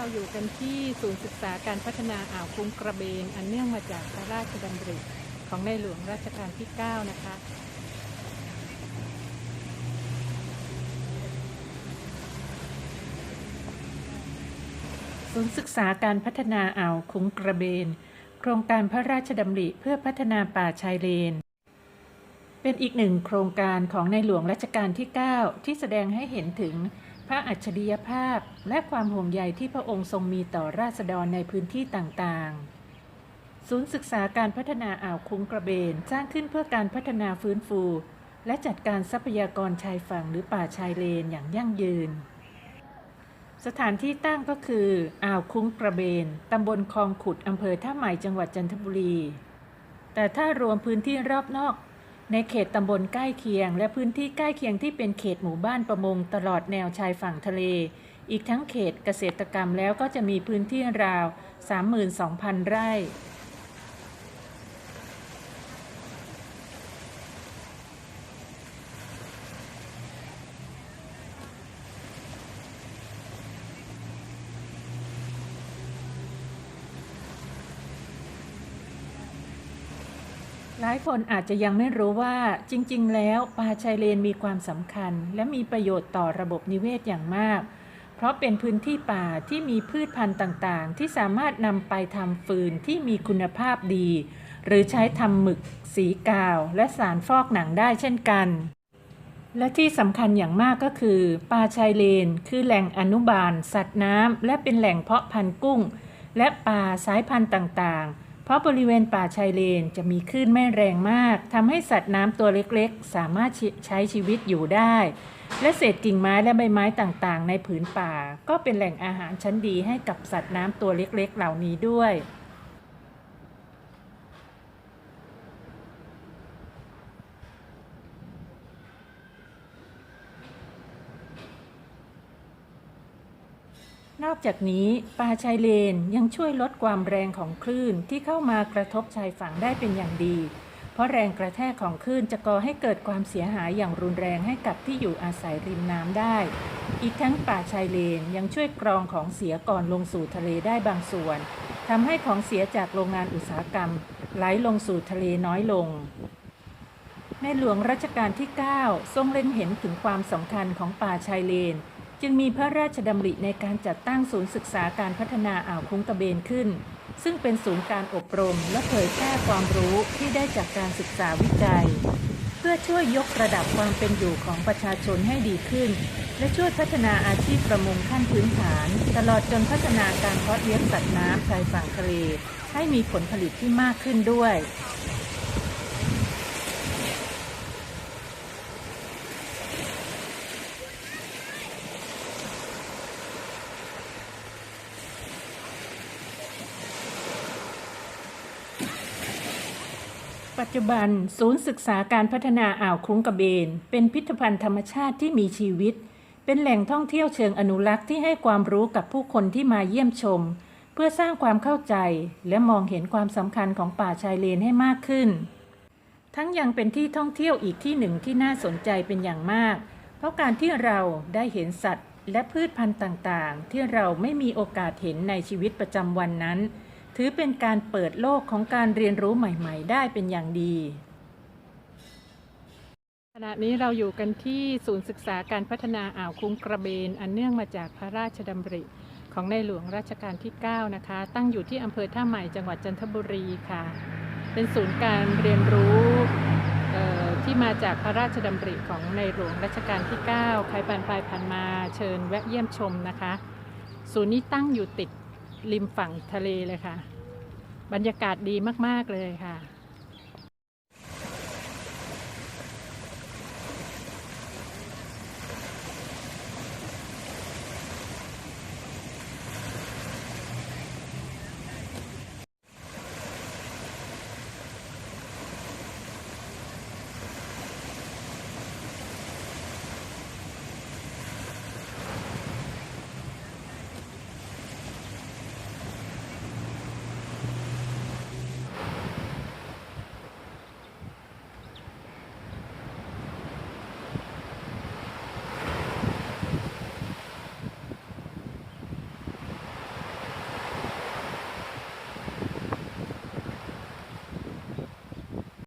เราอยู่กันที่ศูนย์ศึกษาการพัฒนาอ่าวคุ้งกระเบน อันเนื่องมาจากพระราชดำริของในหลวงรัชกาลที่ 9 นะคะ ศูนย์ศึกษาการพัฒนาอ่าวคุ้งกระเบน โครงการพระราชดำริเพื่อพัฒนาป่าชายเลน เป็นอีกหนึ่งโครงการของในหลวงรัชกาลที่ 9 ที่แสดงให้เห็นถึง พระอัจฉริยภาพและความห่วงใยที่พระองค์ทรงมีต่อราษฎรในพื้นที่ต่างๆ ศูนย์ศึกษาการพัฒนาอ่าวคุ้งกระเบนสร้างขึ้นเพื่อการพัฒนาฟื้นฟู และจัดการทรัพยากรชายฝั่งหรือป่าชายเลนอย่างยั่งยืน สถานที่ตั้งก็คืออ่าวคุ้งกระเบน ตำบลคลองขุดอำเภอท่าใหม่จังหวัดจันทบุรี แต่ถ้ารวมพื้นที่รอบนอก ในเขตตำบลใกล้เคียง และพื้นที่ใกล้เคียงที่เป็นเขตหมู่บ้านประมงตลอดแนวชายฝั่งทะเล อีกทั้งเขตเกษตรกรรมแล้วก็จะมีพื้นที่ราว 32,000 ไร่ หลายคนอาจจะยังไม่รู้ว่าจริง ๆ แล้วป่าชายเลนมีความสำคัญ และมีประโยชน์ต่อระบบนิเวศอย่างมาก เพราะเป็นพื้นที่ป่าที่มีพืชพันธุ์ต่างๆ ที่สามารถนำไปทำฟืนที่มีคุณภาพดี หรือใช้ทำหมึก สีกาว และสารฟอกหนังได้เช่นกัน และที่สำคัญอย่างมากก็คือป่าชายเลน คือแหล่งอนุบาล สัตว์น้ำและเป็นแหล่งเพาะพันธุ์กุ้ง และปลาสายพันธุ์ต่างๆ เพราะบริเวณป่าชายเลนจะมีคลื่นไม่แรงมากทำให้สัตว์น้ำตัวเล็กๆ สามารถใช้ชีวิตอยู่ได้ และเศษกิ่งไม้และใบไม้ต่างๆ ในผืนป่า ก็เป็นแหล่งอาหารชั้นดีให้กับสัตว์น้ำตัวเล็กๆ เหล่านี้ด้วย นอกจากนี้ป่าชายเลนยังช่วยลดความแรงของคลื่นที่เข้ามากระทบชายฝั่งได้เป็นอย่างดี เพราะแรงกระแทกของคลื่นจะก่อให้เกิดความเสียหายอย่างรุนแรงให้กับที่อยู่อาศัยริมน้ำได้ อีกทั้งป่าชายเลนยังช่วยกรองของเสียก่อนลงสู่ทะเลได้บางส่วนทำให้ของเสียจากโรงงานอุตสาหกรรม ไหลลงสู่ทะเลน้อยลงในหลวงรัชกาลที่ 9 ทรงเล็งเห็นถึงความสำคัญของป่าชายเลน จึงมีพระราชดำริในการจัดตั้งศูนย์ศึกษาการพัฒนาอ่าวคุ้งกระเบนขึ้น ซึ่งเป็นศูนย์การอบรมและเผยแพร่ความรู้ที่ได้จากการศึกษาวิจัย เพื่อช่วยยกระดับความเป็นอยู่ของประชาชนให้ดีขึ้น และช่วยพัฒนาอาชีพประมงขั้นพื้นฐาน ตลอดจนพัฒนาการเพาะเลี้ยงสัตว์น้ำชายฝั่งทะเลให้มีผลผลิตที่มากขึ้นด้วย ปัจจุบัน ศูนย์ศึกษาการพัฒนาอ่าวคุ้งกระเบน เป็นพิพิธภัณฑ์ธรรมชาติที่มีชีวิต เป็นแหล่งท่องเที่ยวเชิงอนุรักษ์ที่ให้ความรู้กับผู้คนที่มาเยี่ยมชม เพื่อสร้างความเข้าใจ และมองเห็นความสำคัญของป่าชายเลนให้มากขึ้น ทั้งยังเป็นที่ท่องเที่ยวอีกที่หนึ่งที่น่าสนใจเป็นอย่างมาก เพราะการที่เราได้เห็นสัตว์ และพืชพันธุ์ต่างๆ ที่เราไม่มีโอกาสเห็นในชีวิตประจำวันนั้น ถือเป็นการเปิดโลกของการเรียนรู้ใหม่ ๆ ได้เป็นอย่างดี ขณะนี้เราอยู่กันที่ศูนย์ศึกษาการพัฒนาอ่าวคุ้งกระเบน อันเนื่องมาจากพระราชดำริของในหลวงรัชกาลที่ 9 นะคะ ตั้งอยู่ที่อำเภอท่าใหม่จังหวัดจันทบุรีค่ะ เป็นศูนย์การเรียนรู้ที่มาจากพระราชดำริของในหลวงรัชกาลที่ 9 ใครผ่านไปผ่านมาเชิญแวะเยี่ยมชมนะคะ ศูนย์นี้ตั้งอยู่ติด ริมฝั่งทะเลเลยค่ะ บรรยากาศดีมาก ๆ เลยค่ะ